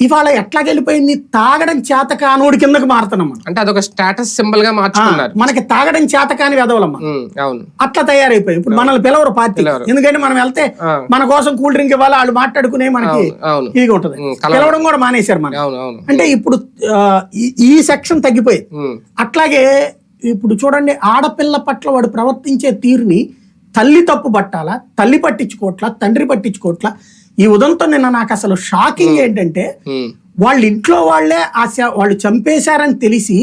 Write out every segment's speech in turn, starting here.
ఇవాళ ఎట్లా వెళ్ళిపోయింది తాగడం చేత కానోడి కిందకి మారుతున్నాం అంటే అదొక స్టేటస్ సింబల్గా మార్చుకున్నారు. మనకి తాగడం చేత కాని వెదవలమ్మ అవును. అట్లా తయారైపోయి. ఇప్పుడు మనల్ని పిలవరు పార్టీ. ఎందుకంటే మనం వెళ్తే. మన కోసం కూల్ డ్రింక్ ఇవ్వాలి వాళ్ళు మాట్లాడుకునే మనకి ఇదిగా ఉంటది. పిలవడం కూడా మానేశారు మనం. అంటే ఇప్పుడు ఈ- సెక్షన్ తగ్గిపోయింది. ఉమ్, అట్లాగే ఇప్పుడు చూడండి ఆడపిల్ల పట్ల వాడు ప్రవర్తించే తీరుని తల్లి తప్పు పట్టాలా? తల్లి పట్టించుకోవట్లా? తండ్రి పట్టించుకోవట్లా? ఈ ఉదంతో నిన్న నాకు అసలు షాకింగ్ ఏంటంటే వాళ్ళ ఇంట్లో వాళ్ళే ఆ వాళ్ళు చంపేశారని తెలిసి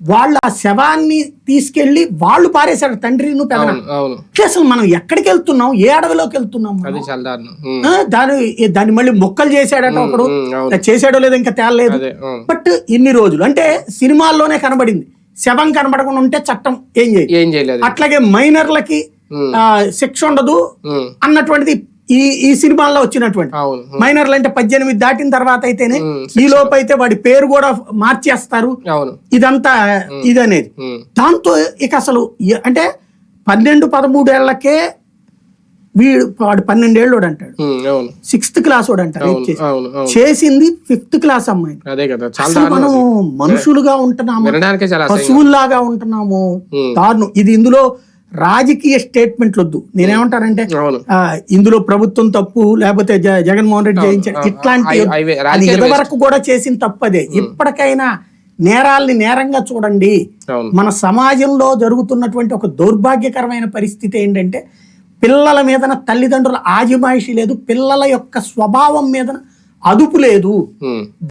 వాళ్ళు ఆ శవాన్ని తీసుకెళ్ళి వాళ్ళు పారేశారు తండ్రి నువ్వు అసలు మనం ఎక్కడికి వెళ్తున్నాం? ఏ అడవిలోకి వెళ్తున్నాం దాని దాన్ని మళ్ళీ మొక్కలు చేశాడట ఒకడు. చేశాడో లేదో ఇంకా తేలలేదు. బట్ ఇన్ని రోజులు అంటే సినిమాల్లోనే కనబడింది. శవం కనబడకుండా ఉంటే చట్టం ఏం చేయలేదు. అట్లాగే మైనర్లకి శిక్ష ఉండదు అన్నటువంటిది ఈ ఈ సినిమాల్లో వచ్చినటువంటి. మైనర్లు అంటే పద్దెనిమిది దాటిన తర్వాత అయితేనే ఈ లోపు అయితే వాడి పేరు కూడా మార్చేస్తారు. ఇదంతా ఇదనేది. దాంతో ఇక అసలు అంటే పన్నెండు పదమూడేళ్ళకే వీడు వాడు పన్నెండేళ్ళు అంటాడు సిక్స్త్ క్లాస్ వాడు అవును. చేసింది ఫిఫ్త్ క్లాస్ అమ్మాయి. అదే కదా. చాలా అసలు మనం మనుషులుగా ఉంటున్నాము. పశువుల్లాగా ఉంటున్నాము. దారుణం. ఇది ఇందులో రాజకీయ స్టేట్మెంట్లు వద్దు నేనేమంటానంటే ఇందులో ప్రభుత్వం తప్పు లేకపోతే జగన్మోహన్ రెడ్డి జయించాడు. ఆ, ఇట్లాంటి అది ఇదివరకు కూడా చేసిన తప్పదే. ఇప్పటికైనా నేరాల్ని నేరంగా చూడండి. మన సమాజంలో జరుగుతున్నటువంటి ఒక దౌర్భాగ్యకరమైన పరిస్థితి ఏంటంటే పిల్లల మీదన తల్లిదండ్రుల ఆజిమాయిషి లేదు. పిల్లల యొక్క స్వభావం మీదన అదుపు లేదు.